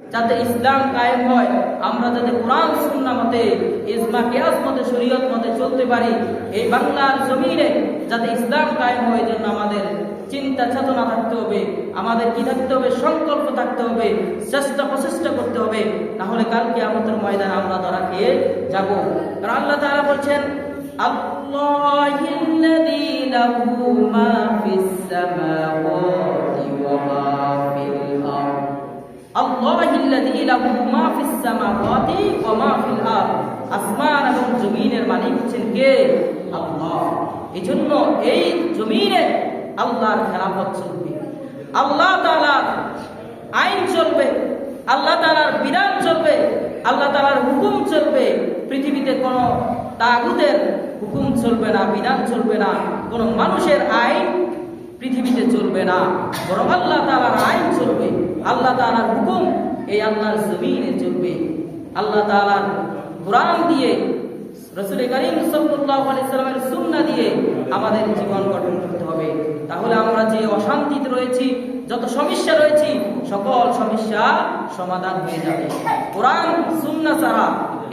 যাতে ইসলাম কায়েম হয়, আমরা যাতে কোরআন, সুন্নাহ মতে, ইজমা, কিয়াস মতে, শরীয়ত মতে চলতে পারি, এই বাংলার জমিনে যাতে ইসলাম কায়েম হয় জন্য আমাদের চিন্তা, চেতনা থাকতে হবে, আমাদের কি থাকতে হবে, সংকল্প থাকতে হবে, চেষ্টা প্রচেষ্টা করতে হবে না হলে কালকে আমাদের ময়দানে আমরা ধরা খেয়ে যাব। কারণ আল্লাহ তাআলা বলছেন, আল্লাহিল্লাযী আল্লাহ এজন্য বিধান চলবে, আল্লাহ তাআলার হুকুম চলবে। পৃথিবীতে কোনো তাগুতের হুকুম চলবে না, বিধান চলবে না, কোনো মানুষের আইন পৃথিবীতে চলবে না। বরং আল্লাহ তাআলার আইন চলবে, আল্লাহ তাআলার হুকুম এই আল্লাহর জমিনে চলবে আল্লাহ তাআলার কোরআন দিয়ে, রসুল করিম সাল্লামের সুন্নাহ দিয়ে আমাদের জীবন গঠন করতে হবে। তাহলে আমরা যে অশান্তিতে রয়েছি, যত সমস্যা রয়েছি, সকল সমস্যা সমাধান হয়ে যাবে। কোরআন, সুন্নাহ ছাড়া,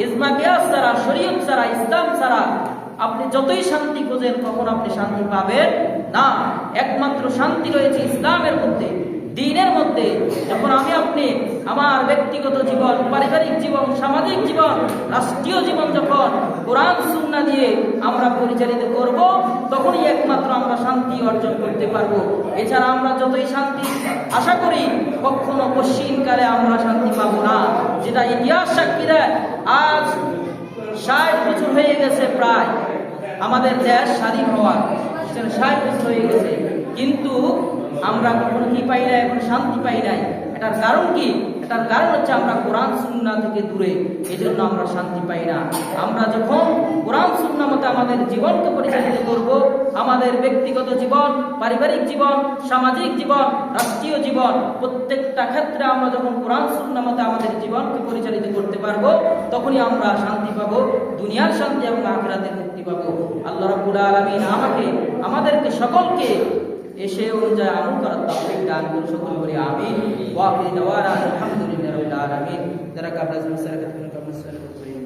ইজমা কিয়াস ছাড়া, শরীয়ত ছাড়া, ইসলাম ছাড়া আপনি যতই শান্তি খোঁজেন তখন আপনি শান্তি পাবেন না। একমাত্র শান্তি রয়েছে ইসলামের মধ্যে। দিনের মধ্যে যখন আমি আপনি আমার ব্যক্তিগত জীবন, পারিবারিক জীবন, সামাজিক জীবন, রাষ্ট্রীয় জীবন যখন কোরআন সুন্না দিয়ে আমরা পরিচালিত করব, তখনই একমাত্র আমরা শান্তি অর্জন করতে পারব। এছাড়া আমরা যতই শান্তি, আশা করি কখনো পশ্চিমকালে আমরা শান্তি পাবো না। যেটা ইতিহাস সাক্ষী দেয়, আজ ষাট বছর হয়ে গেছে প্রায়। আমাদের দেশ স্বাধীন হওয়ার। ষাট বছর হয়ে গেছে। কিন্তু আমরা কখনো কি পাই না, এখন শান্তি পাই নাই। এটার কারণ কি? এটার কারণ হচ্ছে আমরা কোরআন সুন্না থেকে দূরে। এই জন্য আমরা শান্তি পাই না। আমরা যখন কোরআন সুন্না মতে আমাদের জীবনকে পরিচালিত করব, আমাদের ব্যক্তিগত জীবন, পারিবারিক জীবন, সামাজিক জীবন, রাষ্ট্রীয় জীবন, প্রত্যেকটা ক্ষেত্রে আমরা যখন কোরআন সুন্না মতে আমাদের জীবনকে পরিচালিত করতে পারব, তখনই আমরা শান্তি পাবো, দুনিয়ার শান্তি এবং আখেরাতের মুক্তি পাবো। আল্লাহ রাব্বুল আলামিন আমাকে, আমাদেরকে সকলকে এসে অনুযায়ী আমল করার তফিক দান করুন, সকল করি আমিন। ওয়া আখির দাওয়ানা আলহামদুলিল্লাহি আলামিন। যারা কাবলা সুসারাকাত করুন কাবলা সুসারাকাত